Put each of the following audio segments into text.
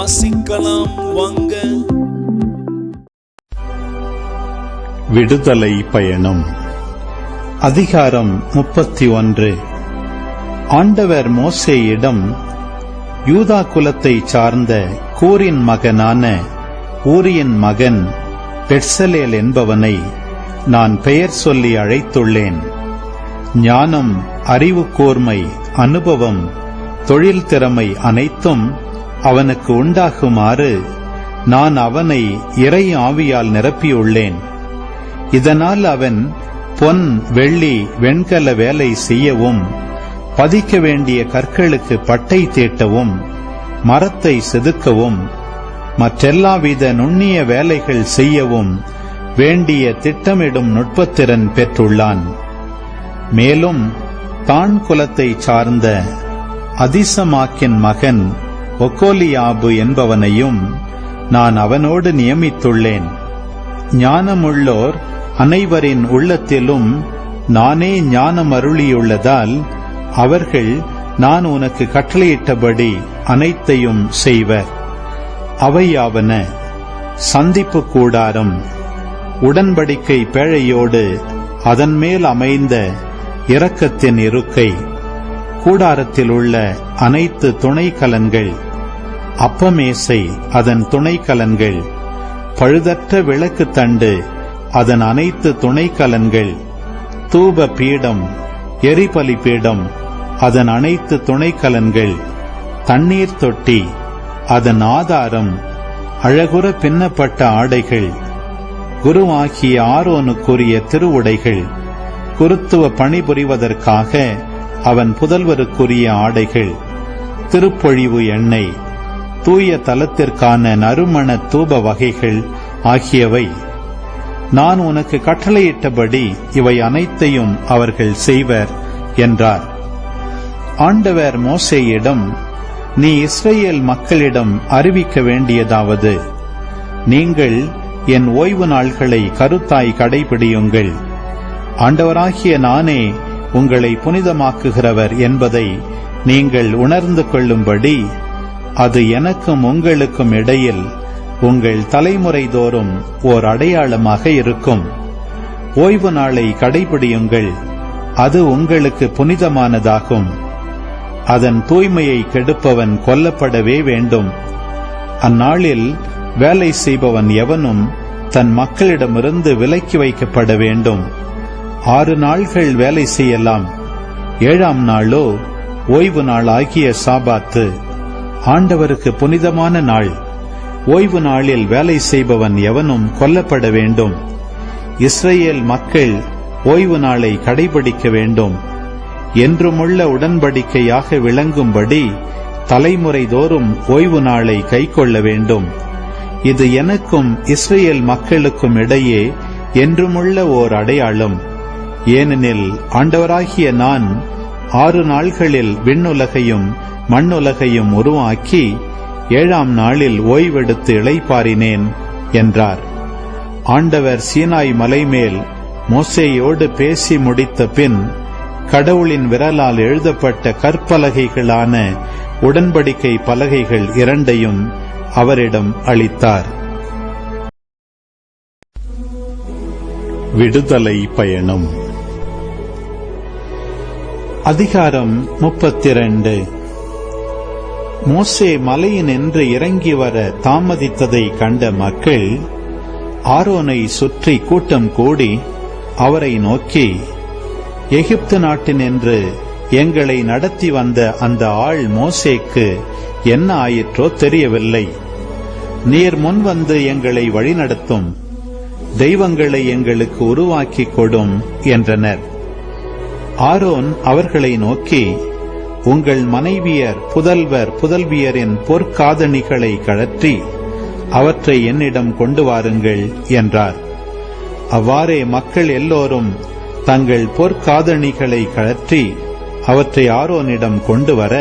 வாசிக்கலாம் வாங்க. விடுதலை பயணம். அதிகாரம் முப்பத்தி ஒன்று ஆண்டவர் மோசேயிடம் யூதா குலத்தை சார்ந்த கூரின் மகனான ஊரியின் மகன் பெட்சலேல் என்பவனை நான் பெயர் சொல்லி அழைத்துள்ளேன். ஞானம் அறிவு கூர்மை அனுபவம் தொழில் திறமை அனைத்தும் அவனுக்கு உண்டாகுமாறு நான் அவனை இறை ஆவியால் நிரப்பியுள்ளேன். இதனால் அவன் பொன் வெள்ளி வெண்கல வேலை செய்யவும் பதிக்க வேண்டிய கற்களுக்கு பட்டை தீட்டவும் மரத்தை செதுக்கவும் மற்றெல்லாவித நுண்ணிய வேலைகள் செய்யவும் வேண்டிய திட்டமிடும் நுட்பத்திறன் பெற்றுள்ளான். மேலும் தான் குலத்தைச் சார்ந்த அதிசமாக்கின் மகன் ஒக்கோலியாபு என்பவனையும் நான் அவனோடு நியமித்துள்ளேன். ஞானமுள்ளோர் அனைவரின் உள்ளத்திலும் நானே ஞானம் அருளியுள்ளதால் அவர்கள் நான் உனக்கு கட்டளையிட்டபடி அனைத்தையும் செய்வர். அவையாவன சந்திப்பு கூடாரம். உடன்படிக்கை பேழையோடு அதன் மேல் அமைந்த இரக்கத்தின் இருக்கை. கூடாரத்தில் உள்ள அனைத்து துணைக்கலன்கள் அப்பமேசை அதன் துணைக்கலன்கள். பழுதற்ற விளக்கு தண்டு அதன் அனைத்து துணைக்கலன்கள். தூப பீடம் எரிபலி பீடம் அதன் அனைத்து துணைக்கலன்கள். தண்ணீர் தொட்டி அதன் ஆதாரம். அழகுற பின்னப்பட்ட ஆடைகள். குருவாகிய ஆரோனுக்குரிய திருவுடைகள். குருத்துவ பணிபுரிவதற்காக அவன் புதல்வருக்குரிய ஆடைகள். திருப்பொழிவு எண்ணெய். தூய தலத்திற்கான நறுமண தூப வகைகள் ஆகியவை. நான் உனக்கு கட்டளையிட்டபடி இவை அனைத்தையும் அவர்கள் செய்வர் என்றார். ஆண்டவர் மோசேயிடம் நீ இஸ்ரேல் மக்களிடம் அறிவிக்க வேண்டியதாவது. நீங்கள் என் ஓய்வு நாள்களை கருத்தாய் கடைபிடியுங்கள். ஆண்டவராகிய நானே உங்களை புனிதமாக்குகிறவர் என்பதை நீங்கள் உணர்ந்து கொள்ளும்படி அது எனக்கும் உங்களுக்கும் இடையில் உங்கள் தலைமுறை தோறும் ஓர் அடையாளமாக இருக்கும். ஓய்வு நாளை கடைபிடியுங்கள். அது உங்களுக்கு புனிதமானதாகும். அதன் தூய்மையை கெடுப்பவன் கொல்லப்படவே வேண்டும். அந்நாளில் வேலை செய்பவன் எவனும் தன் மக்களிடமிருந்து விலக்கி வைக்கப்பட வேண்டும். ஆறு நாள்கள் வேலை செய்யலாம். ஏழாம் நாளோ ஓய்வு நாள் ஆகிய சாபாத்து. ஆண்டவருக்கு புனிதமான நாள். ஓய்வு நாளில் வேலை செய்பவன் எவனும் கொல்லப்பட வேண்டும். இஸ்ரேல் மக்கள் ஓய்வு நாளை கடைபிடிக்க வேண்டும். என்றுமுள்ள உடன்படிக்கையாக விளங்கும்படி தலைமுறை தோறும் ஓய்வு நாளை கைக்கொள்ள வேண்டும். இது எனக்கும் இஸ்ரேல் மக்களுக்கும் இடையே என்றுமுள்ள ஓர் அடையாளம். ஏனெனில் ஆண்டவராகிய நான் ஆறு நாள்களில் விண்ணுலகையும் மண்ணுலகையும் உருவாக்கி ஏழாம் நாளில் ஓய்வெடுத்து இளைப்பாறினேன் என்றார். ஆண்டவர் சீனாய் மலைமேல் மோசேயோடு பேசி முடித்த பின் கடவுளின் விரலால் எழுதப்பட்ட கற்பலகைகளான உடன்படிக்கை பலகைகள் இரண்டையும் அவரிடம் அளித்தார். விடுதலை பயணம். அதிகாரம் முப்பத்திரண்டு. மோசே மலையினின்று இறங்கி வர தாமதித்ததை கண்ட மக்கள் ஆரோனை சுற்றி கூட்டம் கூடி அவரை நோக்கி எகிப்து நாட்டினின்று எங்களை நடத்தி வந்த அந்த ஆள் மோசேக்கு என்ன ஆயிற்றோ தெரியவில்லை. நீர் முன் வந்து எங்களை வழிநடத்தும். தெய்வங்களை எங்களுக்கு உருவாக்கிக் கொடும் என்றனர். ஆரோன் அவர்களை நோக்கி உங்கள் மனைவியர் புதல்வர் புதல்வியரின் பொற்காதணிகளை கழற்றி அவற்றை என்னிடம் கொண்டு வாருங்கள் என்றார். அவ்வாறே மக்கள் எல்லோரும் தங்கள் பொற்காதணிகளை கழற்றி அவற்றை ஆரோனிடம் கொண்டு வர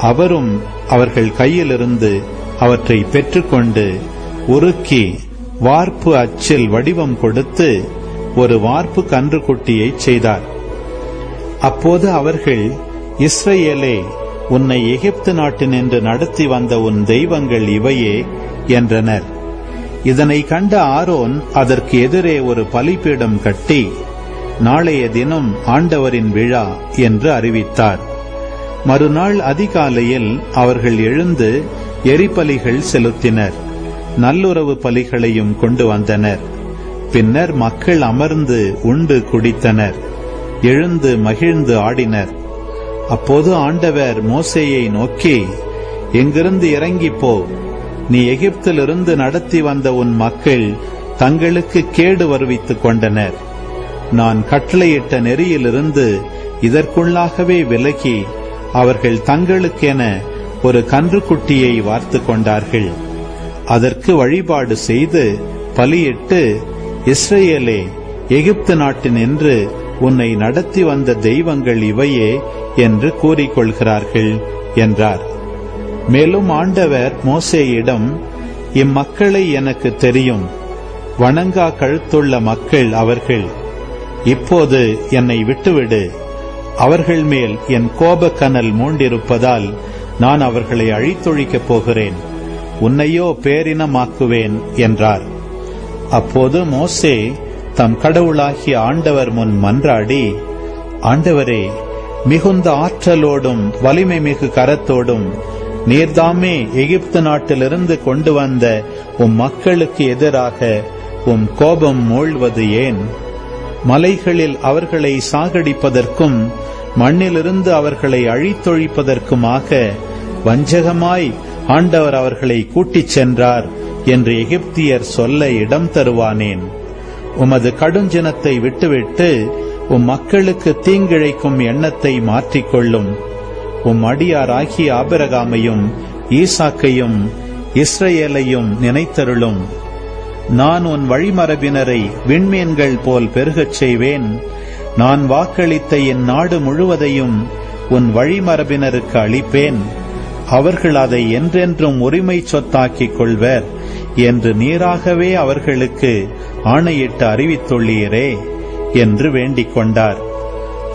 அவரும் அவர்கள் கையிலிருந்து அவற்றை பெற்றுக்கொண்டு உருக்கி வார்ப்பு அச்சில் வடிவம் கொடுத்து ஒரு வார்ப்பு கன்றுக்குட்டியைச் செய்தார். அப்போது அவர்கள் இஸ்ரேலே உன்னை எகிப்து நாட்டினின்று நடத்தி வந்த உன் தெய்வங்கள் இவையே என்றனர். இதனை கண்ட ஆரோன் அதற்கு எதிரே ஒரு பலிப்பீடம் கட்டி நாளைய தினம் ஆண்டவரின் விழா என்று அறிவித்தார். மறுநாள் அதிகாலையில் அவர்கள் எழுந்து எரிபலிகள் செலுத்தினர். நல்லுறவு பலிகளையும் கொண்டு வந்தனர். பின்னர் மக்கள் அமர்ந்து உண்டு குடித்தனர். எழுந்து மகிழ்ந்து ஆடினர். அப்போது ஆண்டவர் மோசேயை நோக்கி எங்கிருந்து இறங்கிப் போ. நீ எகிப்திலிருந்து நடத்தி வந்த உன் மக்கள் தங்களுக்கு கேடு வருவித்துக் கொண்டனர். நான் கட்டளையிட்ட நெறியிலிருந்து இதற்குள்ளாகவே விலகி அவர்கள் தங்களுக்கென ஒரு கன்றுக்குட்டியை வார்த்து கொண்டார்கள். அதற்கு வழிபாடு செய்து பலியிட்டு இஸ்ரேலே எகிப்து நாட்டினின்று உன்னை நடத்தி வந்த தெய்வங்கள் இவையே என்று கூறிக்கொள்கிறார்கள் என்றார். மேலும் ஆண்டவர் மோசேயிடம் இம்மக்களை எனக்கு தெரியும். வணங்கா கழுத்துள்ள மக்கள் அவர்கள். இப்போது என்னை விட்டுவிடு. அவர்கள் மேல் என் கோபக்கனல் மூண்டிருப்பதால் நான் அவர்களை அழித்தொழிக்கப் போகிறேன். உன்னையோ பேரினமாக்குவேன் என்றார். அப்போது மோசே தம் கடவுளாகிய ஆண்டவர் முன் மன்றாடி ஆண்டவரே மிகுந்த ஆற்றலோடும் வலிமை மிகு கரத்தோடும் நீர்தாமே எகிப்து நாட்டிலிருந்து கொண்டு வந்த உம் மக்களுக்கு எதிராக உம் கோபம் மூழ்வது ஏன்? மலைகளில் அவர்களை சாகடிப்பதற்கும் மண்ணிலிருந்து அவர்களை அழித்தொழிப்பதற்குமாக வஞ்சகமாய் ஆண்டவர் அவர்களை கூட்டிச் சென்றார் என்று எகிப்தியர் சொல்ல இடம் தருவானேன். உமது கடுஞ்சினத்தை விட்டுவிட்டு உம் மக்களுக்கு தீங்கிழைக்கும் எண்ணத்தை மாற்றிக்கொள்ளும். உம் அடியாராகிய ஆபிரகாமையும் ஈசாக்கையும் இஸ்ரேலையும் நினைத்தருளும். நான் உன் வழிமரபினரை விண்மீன்கள் போல் பெருகச் செய்வேன். நான் வாக்களித்த என் நாடு முழுவதையும் உன் வழிமரபினருக்கு அளிப்பேன். அவர்கள் அதை என்றென்றும் உரிமை சொத்தாக்கிக் கொள்வர். என்று நீராகவே அவர்களுக்கு ஆணையிட்டு அறிவித்துள்ளீரே என்று வேண்டிக் கொண்டார்.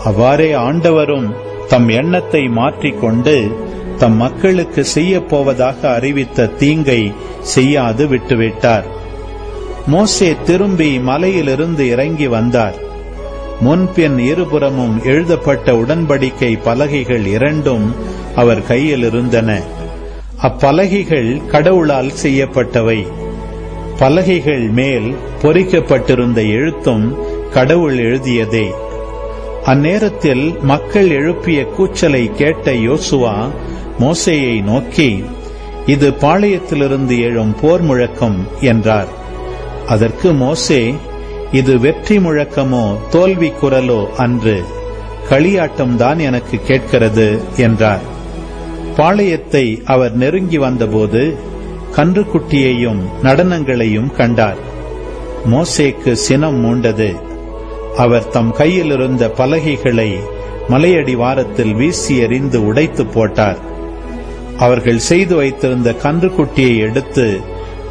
அவ்வாறே ஆண்டவரும் தம் எண்ணத்தை மாற்றிக்கொண்டு தம் மக்களுக்கு செய்யப் போவதாக அறிவித்த தீங்கை செய்யாது விட்டுவிட்டார். மோசே திரும்பி மலையிலிருந்து இறங்கி வந்தார். முன்பின் இருபுறமும் எழுதப்பட்ட உடன்படிக்கை பலகைகள் இரண்டும் அவர் கையில் இருந்தன அப்பலகைகள் கடவுளால் செய்யப்பட்டவை. பலகைகள் மேல் பொறிக்கப்பட்டிருந்த எழுத்தும் கடவுள் எழுதியதே. அந்நேரத்தில் மக்கள் எழுப்பிய கூச்சலை கேட்ட யோசுவா மோசையை நோக்கி இது பாளையத்திலிருந்து எழும் போர் முழக்கம் என்றார். அதற்கு மோசே இது வெற்றி முழக்கமோ தோல்வி குரலோ அன்று. களியாட்டம்தான் எனக்கு கேட்கிறது என்றார். பாளையத்தை அவர் நெருங்கி வந்தபோது கன்றுக்குட்டியையும் நடனங்களையும் கண்டார். மோசேக்கு சினம் மூண்டது. அவர் தம் கையிலிருந்த பலகைகளை மலையடி வாரத்தில் வீசி எறிந்து உடைத்து போட்டார். அவர்கள் செய்து வைத்திருந்த கன்றுக்குட்டியை எடுத்து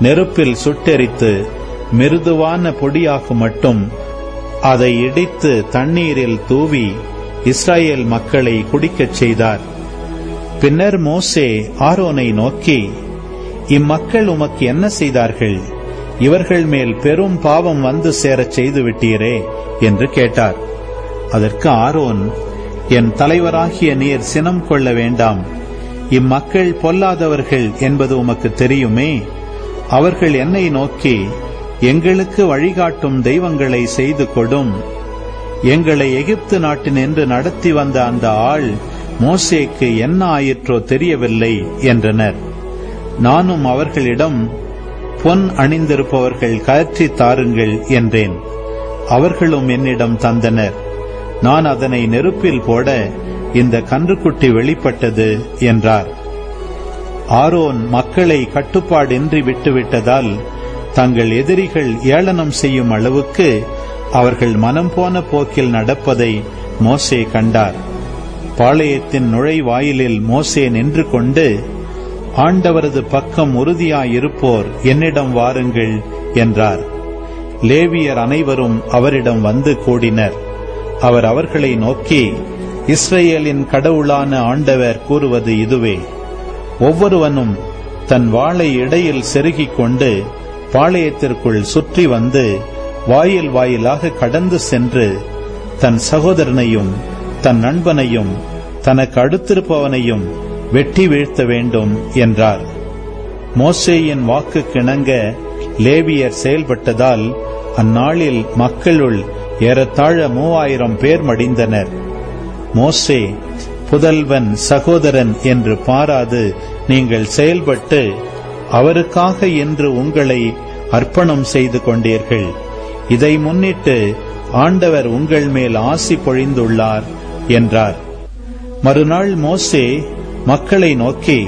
நெருப்பில் சுட்டெரித்து மிருதுவான பொடியாக மட்டும் அதை இடித்து தண்ணீரில் தூவி இஸ்ராயேல் மக்களை குடிக்கச் செய்தார். பின்னர் மோசே ஆரோனை நோக்கி இம்மக்கள் உமக்கு என்ன செய்தார்கள்? இவர்கள் மேல் பெரும் பாவம் வந்து சேரச் செய்து விட்டீரே என்று கேட்டார். அதற்கு ஆரோன் என் தலைவராகிய நீர் சினம் கொள்ள வேண்டாம். இம்மக்கள் பொல்லாதவர்கள் என்பது உமக்கு தெரியுமே? அவர்கள் என்னை நோக்கி எங்களுக்கு வழிகாட்டும் தெய்வங்களை செய்து கொடும். எங்களை எகிப்து நாட்டினின்று நடத்தி வந்த அந்த ஆள் மோசேக்கு என்ன ஆயிற்றோ தெரியவில்லை என்றனர். நானும் அவர்களிடம் பொன் அணிந்திருப்பவர்கள் கயற்றி தாருங்கள் என்றேன். அவர்களும் என்னிடம் தந்தனர். நான் அதனை நெருப்பில் போட இந்த கன்றுக்குட்டி வெளிப்பட்டது என்றார். ஆரோன் மக்களை கட்டுப்பாடின்றி விட்டுவிட்டதால் தங்கள் எதிரிகள் ஏளனம் செய்யும் அளவுக்கு அவர்கள் மனம் போன போக்கில் நடப்பதை மோசே கண்டார். பாளையத்தின் நுழைவாயிலில் மோசே நின்று கொண்டு ஆண்டவரது பக்கம் உறுதியாயிருப்போர் என்னிடம் வாருங்கள் என்றார். லேவியர் அனைவரும் அவரிடம் வந்து கூடினர். அவர் அவர்களை நோக்கி இஸ்ரேலின் கடவுளான ஆண்டவர் கூறுவது இதுவே. ஒவ்வொருவனும் தன் வாளை இடையில் செருகிக் கொண்டு பாளையத்திற்குள் சுற்றி வந்து வாயில் வாயிலாக கடந்து சென்று தன் சகோதரனையும் தன் நண்பனையும் தனக்கு அடுத்திருப்பவனையும் வெட்டி வீழ்த்த வேண்டும் என்றார். மோசேயின் வாக்கு கிணங்க லேவியர் செயல்பட்டதால் அந்நாளில் மக்களுள் ஏறத்தாழ மூவாயிரம் பேர் மடிந்தனர். மோசே புதல்வன் சகோதரன் என்று பாராது நீங்கள் செயல்பட்டு அவருக்காக என்று உங்களை அர்ப்பணம் செய்து கொண்டீர்கள். இதை முன்னிட்டு ஆண்டவர் உங்கள் மேல் ஆசி பொழிந்துள்ளார் என்றார். மறுநாள் மோசே மக்களை நோக்கி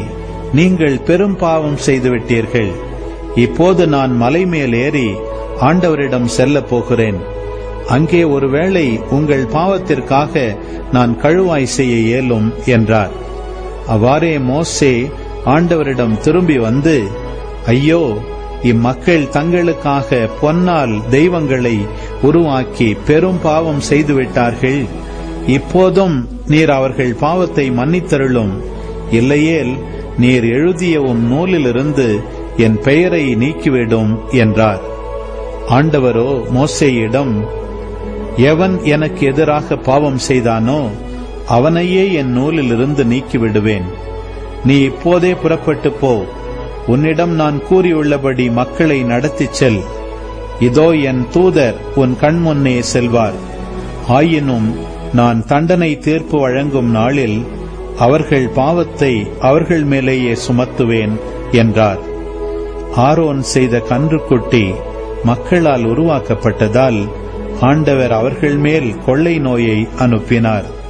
நீங்கள் பெரும் பாவம் செய்துவிட்டீர்கள். இப்போது நான் மலை மேல் ஏறி ஆண்டவரிடம் செல்லப் போகிறேன். அங்கே ஒருவேளை உங்கள் பாவத்திற்காக நான் கழுவாய் செய்ய இயலும் என்றார். அவ்வாறே மோசே ஆண்டவரிடம் திரும்பி வந்து ஐயோ இம்மக்கள் தங்களுக்காக பொன்னால் தெய்வங்களை உருவாக்கி பெரும் பாவம் செய்துவிட்டார்கள். இப்போதும் நீர் அவர்கள் பாவத்தை மன்னித்தருளும். இல்லையேல் நீர் எழுதிய உம் நூலிலிருந்து என் பெயரை நீக்கிவிடும் என்றார். ஆண்டவரோ மோசேயிடம் எவன் எனக்கு எதிராக பாவம் செய்தானோ அவனையே என் நூலிலிருந்து நீக்கிவிடுவேன். நீ இப்போதே புறப்பட்டு போ. உன்னிடம் நான் கூறியுள்ளபடி மக்களை நடத்திச் செல். இதோ என் தூதர் உன் கண்முன்னே செல்வார். ஆயினும் நான் தண்டனை தீர்ப்பு வழங்கும் நாளில் அவர்கள் பாவத்தை அவர்கள் மேலேயே சுமத்துவேன் என்றார். ஆரோன் செய்த கன்றுக்குட்டி மக்களால் உருவாக்கப்பட்டதால் ஆண்டவர் அவர்கள் மேல் கொள்ளை நோயை அனுப்பினார்.